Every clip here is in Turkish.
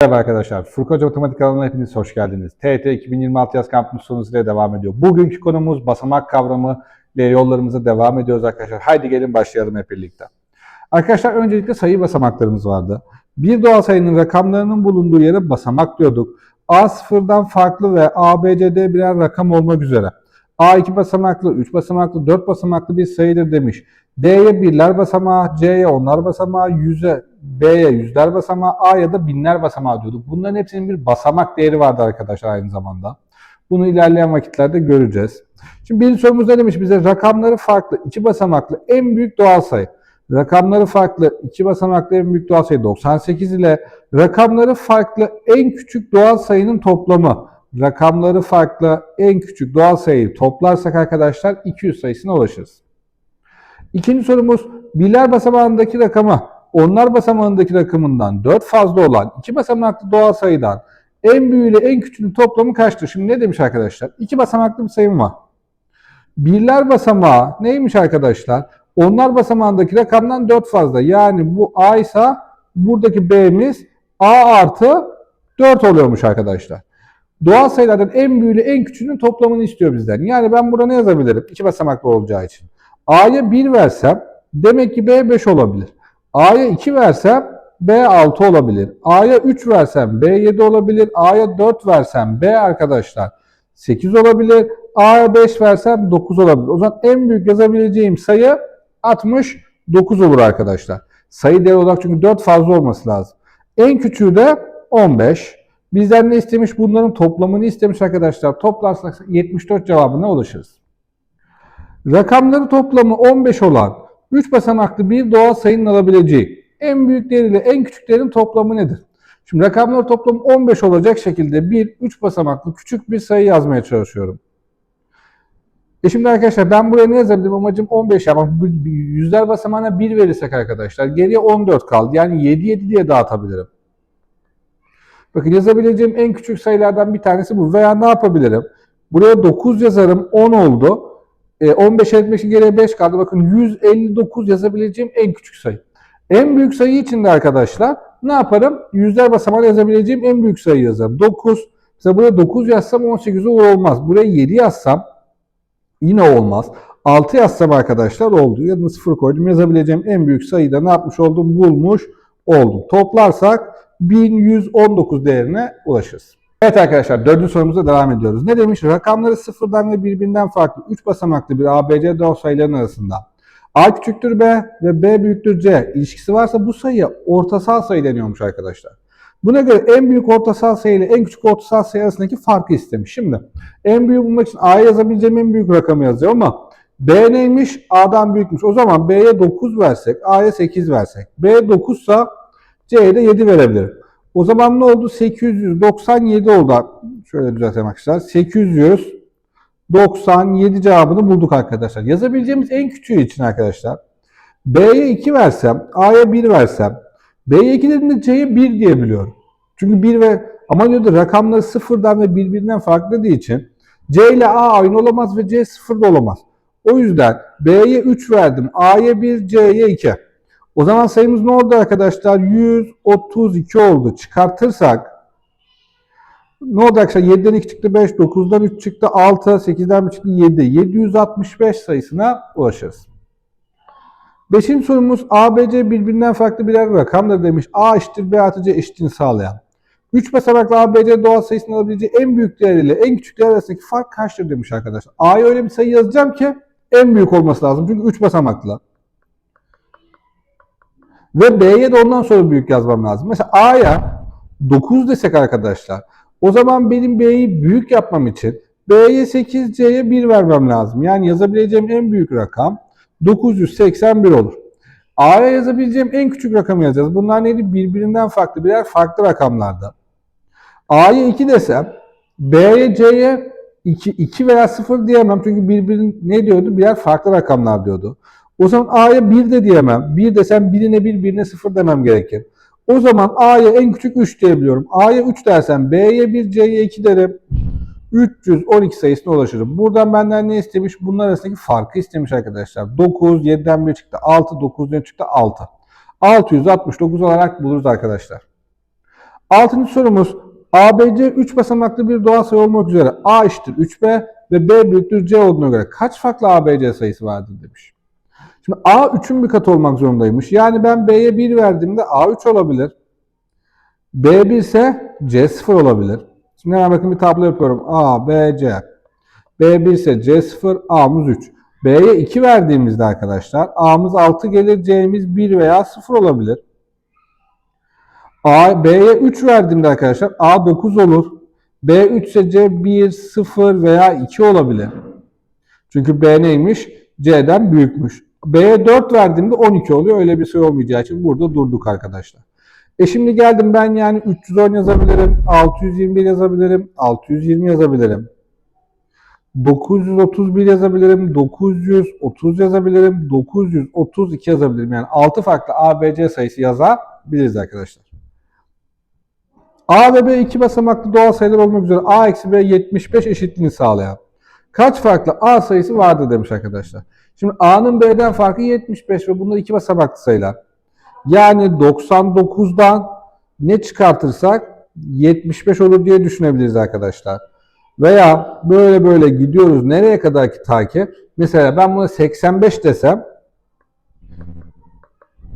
Merhaba arkadaşlar. Furkan Otomatik kanalına hepiniz hoş geldiniz. TET 2026 yaz kampüsü sonucuyla devam ediyor. Bugünkü konumuz basamak kavramı ile yollarımıza devam ediyoruz arkadaşlar. Haydi gelin başlayalım hep birlikte. Arkadaşlar öncelikle sayı basamaklarımız vardı. Bir doğal sayının rakamlarının bulunduğu yere basamak diyorduk. A sıfırdan farklı ve A, B, C, D birer rakam olmak üzere. A 2 basamaklı, 3 basamaklı, 4 basamaklı bir sayıdır demiş. D'ye birler basamağı, C'ye onlar basamağı, yüze, B'ye yüzler basamağı, A ya da binler basamağı diyorduk. Bunların hepsinin bir basamak değeri vardı arkadaşlar aynı zamanda. Bunu ilerleyen vakitlerde göreceğiz. Şimdi birinci sorumuz ne demiş bize? Rakamları farklı, iki basamaklı en büyük doğal sayı. Rakamları farklı, iki basamaklı en büyük doğal sayı 98 ile rakamları farklı en küçük doğal sayının toplamı. Rakamları farklı en küçük doğal sayıyı toplarsak arkadaşlar 200 sayısına ulaşırız. İkinci sorumuz birler basamağındaki rakama onlar basamağındaki rakamından 4 fazla olan iki basamaklı doğal sayıdan en büyüğü ile en küçüğünün toplamı kaçtır? Şimdi ne demiş arkadaşlar? İki basamaklı bir sayım var. Birler basamağı neymiş arkadaşlar? Onlar basamağındaki rakamdan 4 fazla. Yani bu A ise buradaki B'miz A artı 4 oluyormuş arkadaşlar. Doğal sayılardan en büyüğü ile en küçüğünün toplamını istiyor bizden. Yani ben burada ne yazabilirim? İki basamaklı olacağı için. A'ya 1 versem demek ki B 5 olabilir. A'ya 2 versem B 6 olabilir. A'ya 3 versem B 7 olabilir. A'ya 4 versem B arkadaşlar 8 olabilir. A'ya 5 versem 9 olabilir. O zaman en büyük yazabileceğim sayı 69 olur arkadaşlar. Sayı değeri olarak çünkü 4 fazla olması lazım. En küçüğü de 15. Bizden ne istemiş? Bunların toplamını istemiş arkadaşlar. Toplarsak 74 cevabına ulaşırız. Rakamları toplamı 15 olan 3 basamaklı bir doğal sayının alabileceği en büyük değeriyle en küçük değerin toplamı nedir? Şimdi rakamları toplamı 15 olacak şekilde bir 3 basamaklı küçük bir sayı yazmaya çalışıyorum. E şimdi arkadaşlar ben buraya ne yazabilirim? Amacım 15 yapmak. Bu Yüzler basamağına 1 verirsek arkadaşlar geriye 14 kaldı. Yani 7 7 diye dağıtabilirim. Bakın yazabileceğim en küçük sayılardan bir tanesi bu. Veya ne yapabilirim? Buraya 9 yazarım 10 oldu. E, 15 etmek için geriye 5 kaldı. Bakın 159 yazabileceğim en küçük sayı. En büyük sayı için de arkadaşlar ne yaparım? Yüzler basamağına yazabileceğim en büyük sayı yazarım. 9. Mesela buraya 9 yazsam 18 olur olmaz. Buraya 7 yazsam yine olmaz. 6 yazsam arkadaşlar oldu. Yanına 0 koydum. Yazabileceğim en büyük sayıyı da ne yapmış oldum? Bulmuş oldum. Toplarsak 1119 değerine ulaşırız. Evet arkadaşlar dördüncü sorumuza devam ediyoruz. Ne demiş? Rakamları sıfırdan ve birbirinden farklı 3 basamaklı bir ABC doğal sayıların arasında A küçüktür B ve B büyüktür C ilişkisi varsa bu sayıya ortasal sayı deniyormuş arkadaşlar. Buna göre en büyük ortasal sayı ile en küçük ortasal sayı arasındaki farkı istemiş. Şimdi en büyük bulmak için A'ya yazabileceğim en büyük rakamı yazıyorum ama B neymiş? A'dan büyükmüş. O zaman B'ye 9 versek, A'ya 8 versek. B 9 ise C'ye de 7 verebilirim. O zaman ne oldu? 897 oldu. Şöyle düzeltelim arkadaşlar. 897 cevabını bulduk arkadaşlar. Yazabileceğimiz en küçüğü için arkadaşlar. B'ye 2 versem, A'ya 1 versem, B'ye 2 dediğimde C'ye 1 diyebiliyorum. Çünkü 1 ve ama diyordu rakamları sıfırdan ve birbirinden farklı dediği için C ile A aynı olamaz ve C sıfır da olamaz. O yüzden B'ye 3 verdim, A'ya 1, C'ye 2. O zaman sayımız ne oldu arkadaşlar? 132 oldu. Çıkartırsak ne oldu arkadaşlar? 7'den 2 çıktı 5, 9'dan 3 çıktı 6, 8'den 1 çıktı 7. 765 sayısına ulaşırız. Beşinci sorumuz ABC birbirinden farklı birer rakamdır demiş. A eşittir B artı C eşitliğini sağlayan. 3 basamaklı ABC doğal sayısının alabileceği en büyük değer ile en küçük değer arasındaki fark kaçtır demiş arkadaşlar. A'ya öyle bir sayı yazacağım ki en büyük olması lazım. Çünkü 3 basamaklı. Ve B'ye de ondan sonra büyük yazmam lazım. Mesela A'ya 9 desek arkadaşlar. O zaman benim B'yi büyük yapmam için B'ye 8, C'ye 1 vermem lazım. Yani yazabileceğim en büyük rakam 981 olur. A'ya yazabileceğim en küçük rakamı yazacağız. Bunlar neydi? Birbirinden farklı birer farklı rakamlarda. A'ya 2 desem B'ye C'ye 2, 2 veya 0 diyemem. Çünkü birbirin ne diyordu? Birer farklı rakamlar diyordu. O zaman A'ya 1 de diyemem. 1 desem birine 1, birine 0 demem gerekir. O zaman A'ya en küçük 3 diyebiliyorum. A'ya 3 dersem B'ye 1, C'ye 2 derim. 312 sayısına ulaşırım. Buradan benden ne istemiş? Bunlar arasındaki farkı istemiş arkadaşlar. 9, 7'den 1 çıktı 6, 9'dan çıktı 6. 669 olarak buluruz arkadaşlar. Altıncı sorumuz ABC 3 basamaklı bir doğal sayı olmak üzere A eşittir 3B ve B büyüktür C olduğuna göre kaç farklı ABC sayısı vardır demiş. Şimdi A 3'ün bir katı olmak zorundaymış. Yani ben B'ye 1 verdiğimde A 3 olabilir. B 1 ise C 0 olabilir. Şimdi hemen bakın bir tablo yapıyorum. A, B, C. B 1 ise C 0, A'mız 3. B'ye 2 verdiğimizde arkadaşlar A'mız 6 gelir, C'miz 1 veya 0 olabilir. A, B'ye 3 verdiğimde arkadaşlar A 9 olur. B 3 ise C 1, 0 veya 2 olabilir. Çünkü B neymiş? C'den büyükmüş. B'ye 4 verdiğimde 12 oluyor. Öyle bir sayı olmayacağı için burada durduk arkadaşlar. E şimdi geldim ben yani 310 yazabilirim, 621 yazabilirim, 620 yazabilirim. 931 yazabilirim, 930 yazabilirim, 932 yazabilirim. Yani 6 farklı A, B, C sayısı yazabiliriz arkadaşlar. A ve B iki basamaklı doğal sayılar olmak üzere A eksi B 75 eşitliğini sağlayan kaç farklı A sayısı vardır demiş arkadaşlar. Şimdi A'nın B'den farkı 75 ve bunlar iki basamaklı sayılar. Yani 99'dan ne çıkartırsak 75 olur diye düşünebiliriz arkadaşlar. Veya böyle böyle gidiyoruz nereye kadar ki ta ki mesela ben buna 85 desem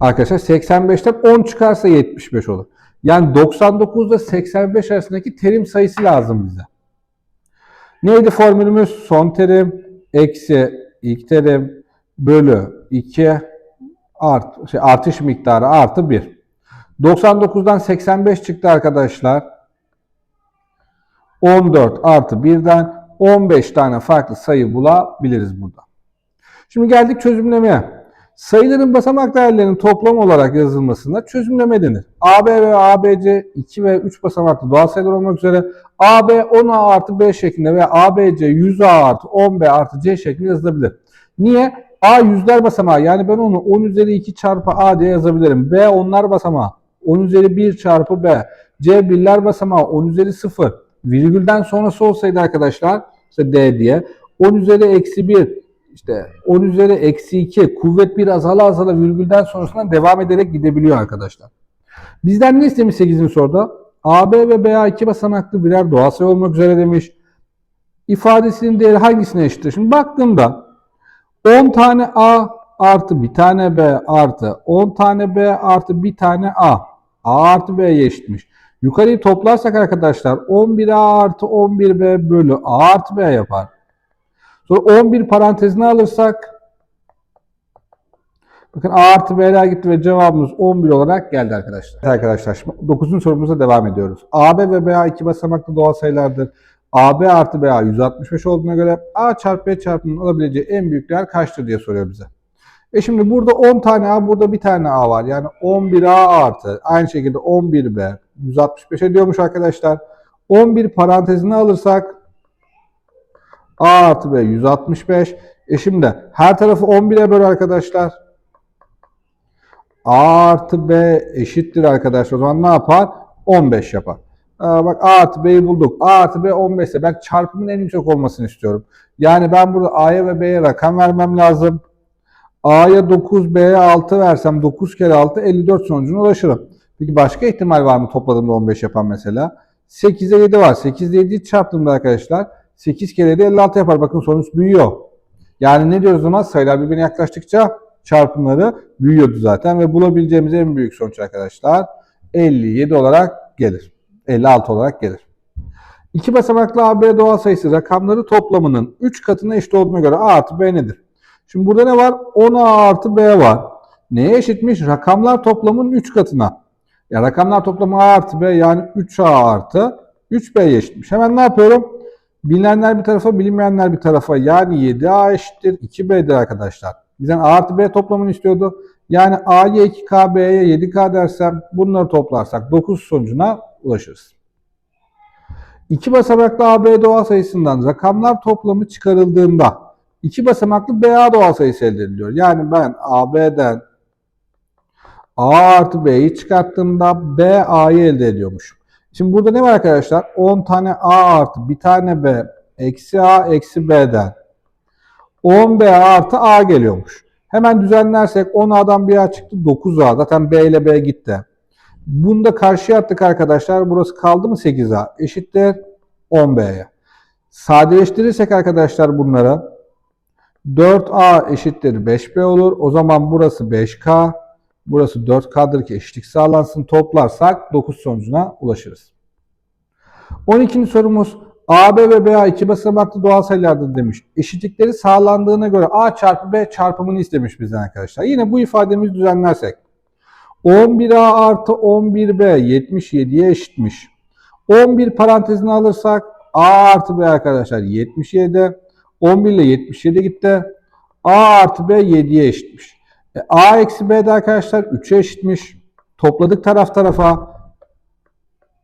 arkadaşlar 85'ten 10 çıkarsa 75 olur. Yani 99 ile 85 arasındaki terim sayısı lazım bize. Neydi formülümüz? Son terim eksi ilk terim bölü 2 art, şey, artış miktarı artı 1. 99'dan 85 çıktı arkadaşlar. 14 artı 1'den 15 tane farklı sayı bulabiliriz burada. Şimdi geldik çözümlemeye. Sayıların basamak değerlerinin toplam olarak yazılmasına çözümleme denir. AB ve ABC 2 ve 3 basamaklı doğal sayılar olmak üzere AB 10A artı B şeklinde ve ABC 100A artı 10B artı C şeklinde yazılabilir. Niye? A yüzler basamağı yani ben onu 10 üzeri 2 çarpı A diye yazabilirim. B onlar basamağı 10 üzeri 1 çarpı B. C birler basamağı 10 üzeri 0. Virgülden sonrası olsaydı arkadaşlar işte D diye 10 üzeri eksi 1 işte 10 üzeri eksi 2 kuvvet bir azala azala virgülden sonrasından devam ederek gidebiliyor arkadaşlar. Bizden ne istemiş 8. soruda? AB ve BA iki basamaklı birer doğal sayı olmak üzere demiş. İfadesinin değeri hangisine eşittir? Şimdi baktığımda 10 tane A artı bir tane B artı 10 tane B artı bir tane A. A artı B'ye eşitmiş. Yukarıyı toplarsak arkadaşlar 11A artı 11B bölü A artı B yapar. Sonra 11 parantezine alırsak bakın A artı B'ler gitti ve cevabımız 11 olarak geldi arkadaşlar. Evet arkadaşlar şimdi 9. sorumuza devam ediyoruz. AB ve BA iki basamaklı doğal sayılardır. AB artı BA 165 olduğuna göre A çarpı B çarpımının alabileceği en büyük değer kaçtır diye soruyor bize. E şimdi burada 10 tane A, burada bir tane A var. Yani 11A artı aynı şekilde 11B 165 ediyormuş arkadaşlar. 11 parantezine alırsak A artı B 165. E şimdi her tarafı 11'e böl arkadaşlar. A artı B eşittir arkadaşlar. O zaman ne yapar? 15 yapar. Aa, bak A artı B'yi bulduk. A artı B 15 ise ben çarpımın en yüksek olmasını istiyorum. Yani ben burada A'ya ve B'ye rakam vermem lazım. A'ya 9, B'ye 6 versem 9 kere 6 54 sonucuna ulaşırım. Peki başka ihtimal var mı topladığımda 15 yapan mesela? 8'e 7 var. 8 ile 7'yi çarptığımda arkadaşlar 8 kere de 56 yapar. Bakın sonuç büyüyor. Yani ne diyoruz o zaman? Sayılar birbirine yaklaştıkça çarpımları büyüyordu zaten ve bulabileceğimiz en büyük sonuç arkadaşlar 57 olarak gelir. 56 olarak gelir. İki basamaklı AB doğal sayısı rakamları toplamının 3 katına eşit olduğuna göre A artı B nedir? Şimdi burada ne var? 10A artı B var. Neye eşitmiş? Rakamlar toplamının 3 katına. Ya rakamlar toplamı A artı B yani 3A artı 3B'ye eşitmiş. Hemen ne yapıyorum? Bilinenler bir tarafa, bilinmeyenler bir tarafa. Yani 7A eşittir 2B'dir arkadaşlar. Bizden A artı B toplamını istiyordu. Yani A'ya 2K, B'ye 7K dersem bunları toplarsak 9 sonucuna ulaşırız. İki basamaklı AB doğal sayısından rakamlar toplamı çıkarıldığında iki basamaklı BA doğal sayısı elde ediliyor. Yani ben AB'den A artı B'yi çıkarttığımda B A'yı elde ediyormuşum. Şimdi burada ne var arkadaşlar? 10 tane A artı bir tane B eksi A eksi B'den 10B artı A geliyormuş. Hemen düzenlersek 10A'dan bir A çıktı 9A. Zaten B ile B gitti. Bunu da karşıya attık arkadaşlar. Burası kaldı mı 8A? Eşittir 10B'ye. Sadeleştirirsek arkadaşlar bunlara 4A eşittir 5B olur. O zaman burası 5K. Burası 4K'dır ki eşitlik sağlansın. Toplarsak 9 sonucuna ulaşırız. 12. sorumuz AB ve BA iki basamaklı doğal sayılardır demiş. Eşitlikleri sağlandığına göre A çarpı B çarpımını istemiş bizden arkadaşlar. Yine bu ifademizi düzenlersek. 11A artı 11B 77'ye eşitmiş. 11 parantezini alırsak A artı B arkadaşlar 77. 11 ile 77 gitti. A artı B 7'ye eşitmiş. E, A eksi B de arkadaşlar 3'e eşitmiş. Topladık taraf tarafa.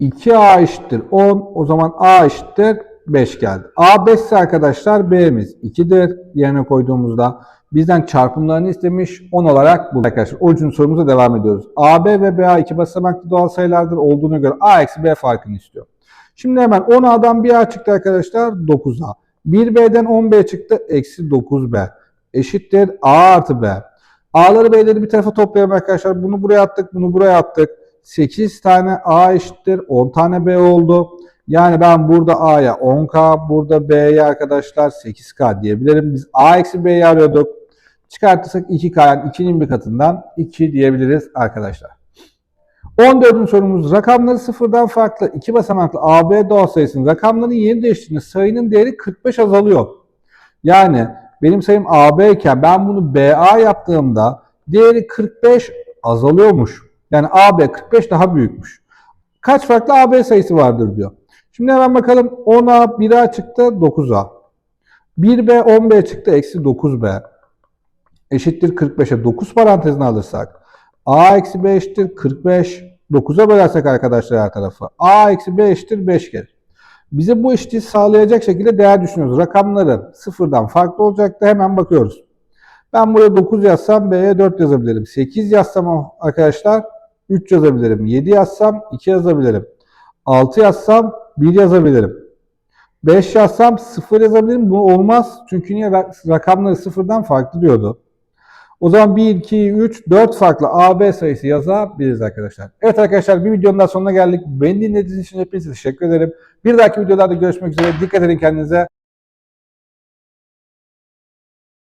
2A eşittir 10. O zaman A eşittir 5 geldi. A 5 ise arkadaşlar B'miz 2'dir. Yerine koyduğumuzda bizden çarpımlarını istemiş 10 olarak bu. Arkadaşlar 13. sorumuza devam ediyoruz. AB ve BA iki basamaklı doğal sayılardır olduğuna göre A eksi B farkını istiyor. Şimdi hemen 10A'dan 1A çıktı arkadaşlar 9A. 1B'den 10B çıktı eksi 9B. Eşittir A artı B. A'ları B'leri bir tarafa toplayalım arkadaşlar. Bunu buraya attık, bunu buraya attık. 8 tane A eşittir 10 tane B oldu. Yani ben burada A'ya 10K, burada B'ye arkadaşlar 8K diyebilirim. Biz A eksi B'yi arıyorduk. Çıkartırsak 2K yani 2'nin bir katından 2 diyebiliriz arkadaşlar. 14. sorumuz rakamları sıfırdan farklı iki basamaklı AB doğal sayısının rakamların yeni değiştiğinde sayının değeri 45 azalıyor. Yani benim sayım AB iken ben bunu BA yaptığımda değeri 45 azalıyormuş. Yani AB 45 daha büyükmüş. Kaç farklı AB sayısı vardır diyor. Şimdi hemen bakalım 10A 1A çıktı 9A. 1B 10B çıktı eksi 9B. Eşittir 45'e 9 parantezine alırsak. A eksi B eşittir 45. 9'a bölersek arkadaşlar her tarafı. A eksi B eşittir 5 gelir. Bize bu eşitliği sağlayacak şekilde değer düşünüyoruz. Rakamları sıfırdan farklı olacaktı. Hemen bakıyoruz. Ben buraya 9 yazsam B'ye 4 yazabilirim. 8 yazsam arkadaşlar 3 yazabilirim. 7 yazsam 2 yazabilirim. 6 yazsam 1 yazabilirim. 5 yazsam 0 yazabilirim. Bu olmaz. Çünkü niye rakamları sıfırdan farklı diyordu. O zaman 1, 2, 3, 4 farklı AB sayısı yazabiliriz arkadaşlar. Evet arkadaşlar bir videonun daha sonuna geldik. Beni dinlediğiniz için hepinize teşekkür ederim. Bir dahaki videolarda görüşmek üzere. Dikkat edin kendinize.